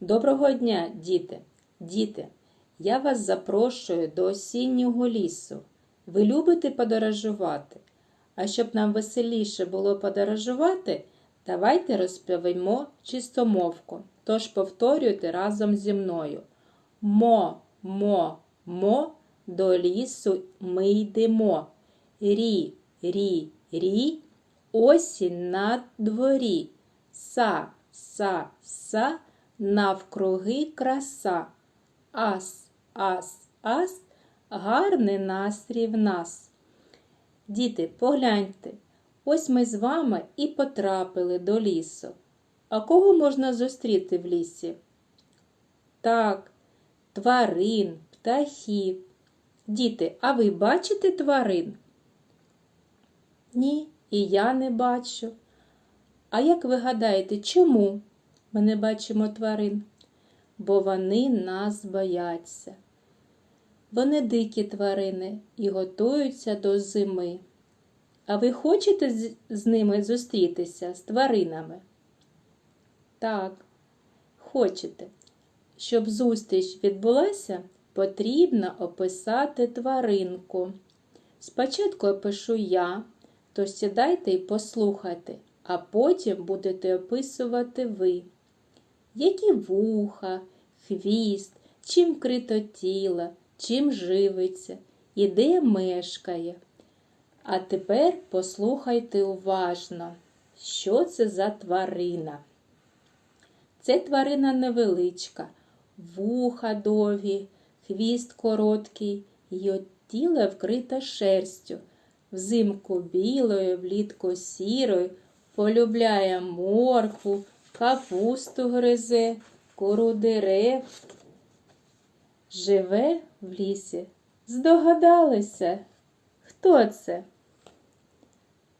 Доброго дня, діти! Діти, я вас запрошую до осіннього лісу. Ви любите подорожувати? А щоб нам веселіше було подорожувати, давайте розповімо чистомовку. Тож повторюйте разом зі мною. Мо, мо, мо, до лісу ми йдемо. Рі, рі, рі, осінь на дворі. Са, са, са, навкруги краса. Ас, ас, ас, гарний настрій в нас. Діти, погляньте, ось ми з вами і потрапили до лісу. А кого можна зустріти в лісі? Так, тварин, птахів. Діти, а ви бачите тварин? Ні, і я не бачу. А як ви гадаєте, чому ми не бачимо тварин? Бо вони нас бояться. Вони дикі тварини і готуються до зими. А ви хочете з, ними зустрітися, з тваринами? Так, хочете. Щоб зустріч відбулася, потрібно описати тваринку. Спочатку опишу я, то сідайте і послухайте, а потім будете описувати ви. Які вуха, хвіст, чим крито тіло, чим живиться і де мешкає. А тепер послухайте уважно, що це за тварина. Це тварина невеличка, вуха довгі, хвіст короткий, її тіло вкрите шерстю, взимку білою, влітку сірою, полюбляє моркву, капусту гризе, кору дерев. Живе в лісі. Здогадалися? Хто це?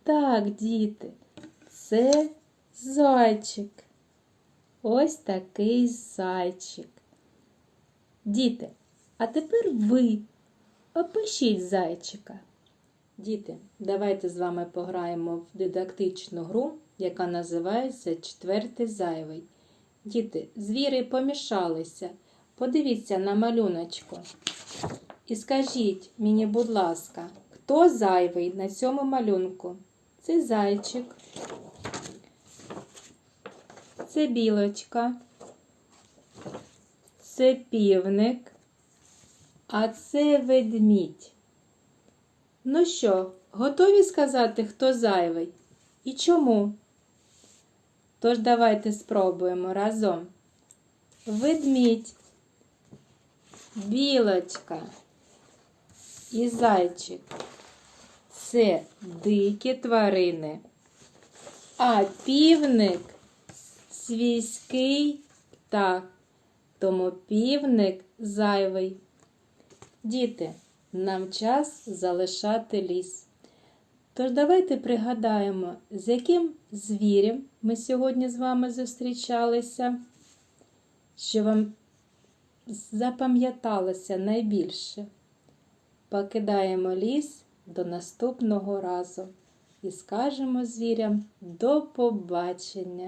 Так, діти, це зайчик. Ось такий зайчик. Діти, а тепер ви опишіть зайчика. Діти, давайте з вами пограємо в дидактичну гру, яка називається Четвертий зайвий. Діти, звіри помішалися. Подивіться на малюночку. І скажіть мені, будь ласка, хто зайвий на цьому малюнку? Це зайчик, це білочка, це півник, а це ведмідь. Ну що, готові сказати, хто зайвий? І чому? Тож давайте спробуємо разом. Ведмідь, білочка і зайчик. Це дикі тварини, а півник свійський птах, тому півник зайвий. Діти, нам час залишати ліс. Тож давайте пригадаємо, з яким звірем ми сьогодні з вами зустрічалися, що вам запам'яталося найбільше. Покидаємо ліс до наступного разу і скажемо звірям до побачення!